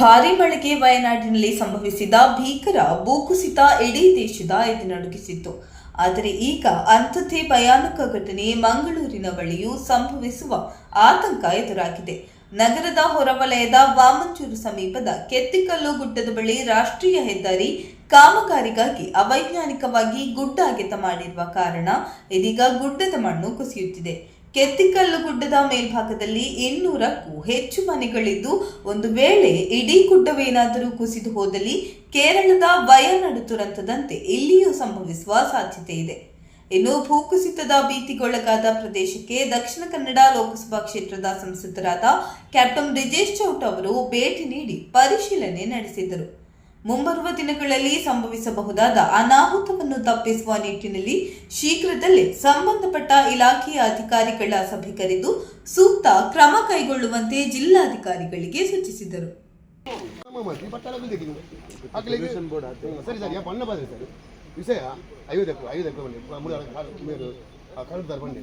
ಭಾರೀ ಮಳೆಗೆ ವಯನಾಡಿನಲ್ಲಿ ಸಂಭವಿಸಿದ ಭೀಕರ, ಭೂಕುಸಿತ ಇಡೀ ದೇಶದ ಎದೆನಡುಗಿಸಿತ್ತು ಆದರೆ ಈಗ ಅಂಥದ್ದೇ ಭಯಾನಕ ಘಟನೆ ಮಂಗಳೂರಿನ ಬಳಿಯೂ ಸಂಭವಿಸುವ ಆತಂಕ ಎದುರಾಗಿದೆ. ನಗರದ ಹೊರವಲಯದ ವಾಮಂಚೂರು ಸಮೀಪದ ಕೆತ್ತಿಕಲ್ಲು ಗುಡ್ಡದ ಬಳಿ ರಾಷ್ಟ್ರೀಯ ಹೆದ್ದಾರಿ ಕಾಮಗಾರಿಗಾಗಿ ಅವೈಜ್ಞಾನಿಕವಾಗಿ ಗುಡ್ಡ ಅಗೆತ ಮಾಡಿರುವ ಕಾರಣ ಇದೀಗ ಗುಡ್ಡದ ಮಣ್ಣು ಕುಸಿಯುತ್ತಿದೆ. ಕೆತ್ತಿಕಲ್ಲು ಗುಡ್ಡದ ಮೇಲ್ಭಾಗದಲ್ಲಿ ಇನ್ನೂರಕ್ಕೂ ಹೆಚ್ಚು ಮನೆಗಳಿದ್ದು, ಒಂದು ವೇಳೆ ಇಡೀ ಗುಡ್ಡವೇನಾದರೂ ಕುಸಿದು ಹೋದಲ್ಲಿ ಕೇರಳದ ವಯನಾಡು ದುರಂತದಂತೆ ಇಲ್ಲಿಯೂ ಸಂಭವಿಸುವ ಸಾಧ್ಯತೆ ಇದೆ. ಇನ್ನು ಭೂಕುಸಿತದ ಭೀತಿಗೊಳಗಾದ ಪ್ರದೇಶಕ್ಕೆ ದಕ್ಷಿಣ ಕನ್ನಡ ಲೋಕಸಭಾ ಕ್ಷೇತ್ರದ ಸಂಸದರಾದ ಕ್ಯಾಪ್ಟನ್ ಬ್ರಿಜೇಶ್ ಚೌಟ್ ಅವರು ಭೇಟಿ ನೀಡಿ ಪರಿಶೀಲನೆ ನಡೆಸಿದರು. ಮುಂಬರುವ ದಿನಗಳಲ್ಲಿ ಸಂಭವಿಸಬಹುದಾದ ಅನಾಹುತವನ್ನು ತಪ್ಪಿಸುವ ನಿಟ್ಟಿನಲ್ಲಿ ಶೀಘ್ರದಲ್ಲೇ ಸಂಬಂಧಪಟ್ಟ ಇಲಾಖೆಯ ಅಧಿಕಾರಿಗಳ ಸಭೆ ಕರೆದು ಸೂಕ್ತ ಕ್ರಮ ಕೈಗೊಳ್ಳುವಂತೆ ಜಿಲ್ಲಾಧಿಕಾರಿಗಳಿಗೆ ಸೂಚಿಸಿದರು. ವಿಷಯ ಬನ್ನಿ. ಮೂರು ಬನ್ನಿ.